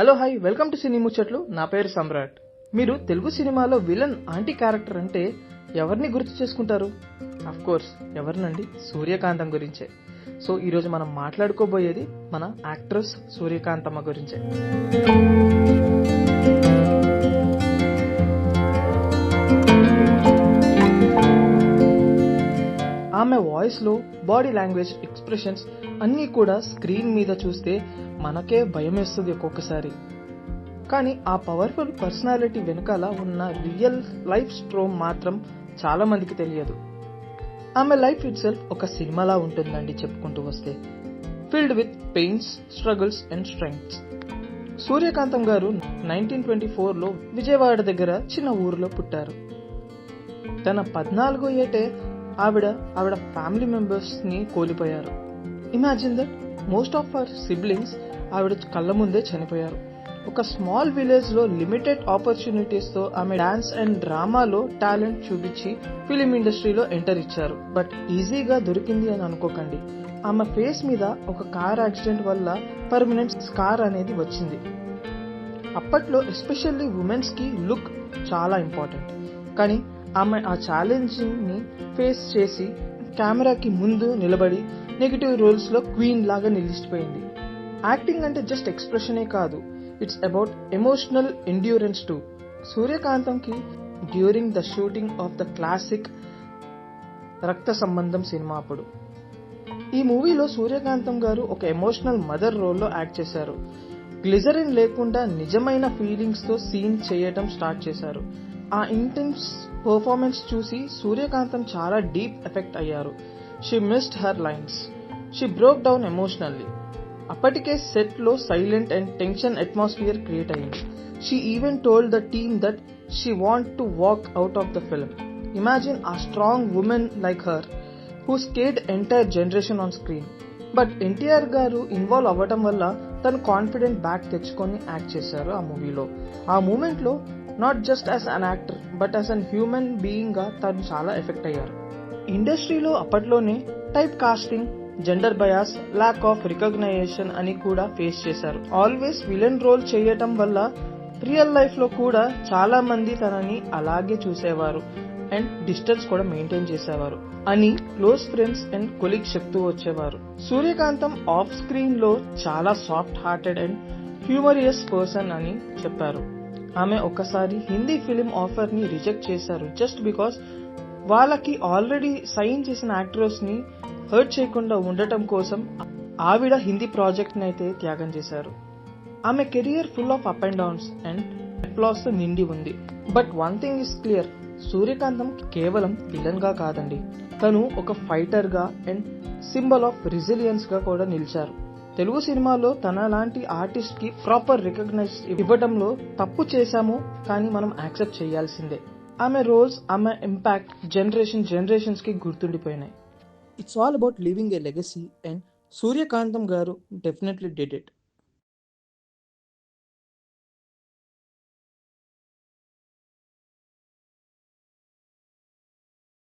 Hello hi welcome to cine Muchatlu నా పేరు సమ్రాట్. మీరు తెలుగు సినిమాలో విలన్ ఆంటీ క్యారెక్టర్ అంటే ఎవరిని గుర్తు చేసుకుంటారు? Of course ఎవరినండి? సూర్యకాంతం గురించే. సో ఈరోజు మనం మాట్లాడుకోబోయేది మన యాక్ట్రెస్ సూర్యకాంతమ్మ గురించే. ఆమె వాయిస్లో బాడీ లాంగ్వేజ్ ఎక్స్ప్రెషన్స్ అన్నీ కూడా స్క్రీన్ మీద చూస్తే మనకే భయం వేస్తుంది ఒక్కొక్కసారి. కానీ ఆ పవర్ఫుల్ పర్సనాలిటీ వెనకాల ఉన్న రియల్ లైఫ్ స్ట్రోమ్ మాత్రం చాలా మందికి తెలియదు. ఆమె లైఫ్ ఇట్ సెల్ఫ్ ఒక సినిమాలా ఉంటుందండి చెప్పుకుంటూ వస్తే. Filled with pains struggles and strengths Suryakantham garu nineteen twenty ఫోర్లో విజయవాడ దగ్గర చిన్న ఊరిలో పుట్టారు. తన పద్నాలుగో ఏటే ఆవిడ ఆవిడ ఫ్యామిలీ మెంబర్స్ని కోల్పోయారు. Imagine that most of our siblings ఆవిడ కళ్ళ ముందే చనిపోయారు. ఒక స్మాల్ విలేజ్లో లిమిటెడ్ ఆపర్చునిటీస్తో ఆమె డాన్స్ అండ్ డ్రామాలో టాలెంట్ చూపించి ఫిలిం ఇండస్ట్రీలో ఎంటర్ ఇచ్చారు. బట్ ఈజీగా దొరికింది అని అనుకోకండి. ఆమె ఫేస్ మీద ఒక కార్ యాక్సిడెంట్ వల్ల పర్మనెంట్ స్కార్ అనేది వచ్చింది. అప్పట్లో ఎస్పెషల్లీ ఉమెన్స్కి లుక్ చాలా ఇంపార్టెంట్ కానీ ఆమె ఆ ఛాలెంజింగ్ని ఫేస్ చేసి కెమెరాకి ముందు నిలబడి నెగిటివ్ రోల్స్లో క్వీన్ లాగా నిలిచిపోయింది. యాక్టింగ్ అంటే జస్ట్ ఎక్స్ప్రెషనే కాదు it's about emotional endurance to సూర్యకాంతంకి during the shooting of the classic Raktha Sambandham cinema అప్పుడు. ఈ మూవీలో సూర్యకాంతం గారు ఒక ఎమోషనల్ మదర్ రోల్లో యాక్ట్ చేశారు. గ్లిజరిన్ లేకుండా నిజమైన ఫీలింగ్స్తో సీన్ చేయటం స్టార్ట్ చేశారు. ఆ ఇంటెన్స్ పర్ఫార్మెన్స్ చూసి సూర్యకాంతం చాలా డీప్ ఎఫెక్ట్ అయ్యారు. She missed her lines she broke down emotionally అప్పటికే సెట్లో silent and tension atmosphere create అయింది she even told the team that she want to walk out of the film imagine a strong woman like her who stayed entire generation on screen but NTR garu involve అవ్వటం వల్ల తను confident back తెచ్చుకొని act చేశారు ఆ మూవీలో. ఆ మూమెంట్లో not just as an actor but as an human బీయింగ్గా తను చాలా ఎఫెక్ట్ అయ్యారు. ఇండస్ట్రీలో అప్పట్లోనే type casting gender bias lack of recognition అని కూడా ఫేస్ చేశారు. ఆల్వేస్ విలన్ రోల్ చేయటం వల్ల రియల్ లైఫ్లో కూడా చాలా మంది తనని అలాగే చూసేవారు. అండ్ డిస్టెన్స్ కూడా మెయింటైన్ చేసేవారు. అని క్లోజ్ ఫ్రెండ్స్ అండ్ కొలీగ్ చెప్తూ వచ్చేవారు. సూర్యకాంతం ఆఫ్ స్క్రీన్లో చాలా soft hearted and humorous person అని చెప్పారు. ఆమె ఒకసారి హిందీ ఫిలిం ఆఫర్ని రిజెక్ట్ చేశారు. జస్ట్ బికాస్ వాళ్ళకి ఆల్రెడీ సైన్ చేసిన యాక్టర్స్ని హర్ట్ చేయకుండా ఉండటం కోసం ఆవిడ హిందీ ప్రాజెక్ట్ని అయితే త్యాగం చేశారు. ఆమె career full of up and downs and అప్లాస్తో నిండి ఉంది. But one thing is clear Suryakantham కేవలం విలన్గా కాదండి. తను ఒక ఫైటర్గా అండ్ సింబల్ ఆఫ్ రిజిలియన్స్గా కూడా నిలిచారు. తెలుగు సినిమాలో తన లాంటి ఆర్టిస్ట్కి ప్రాపర్ రికగ్నైజ్ ఇవ్వడంలో తప్పు చేశాము కానీ మనం యాక్సెప్ట్ చేయాల్సిందే. ఆమె రోల్స్ ఆమె ఇంపాక్ట్ జనరేషన్ జనరేషన్స్కి గుర్తుండిపోయినాయి. It's all about living a legacy and Suryakantham garu definitely did it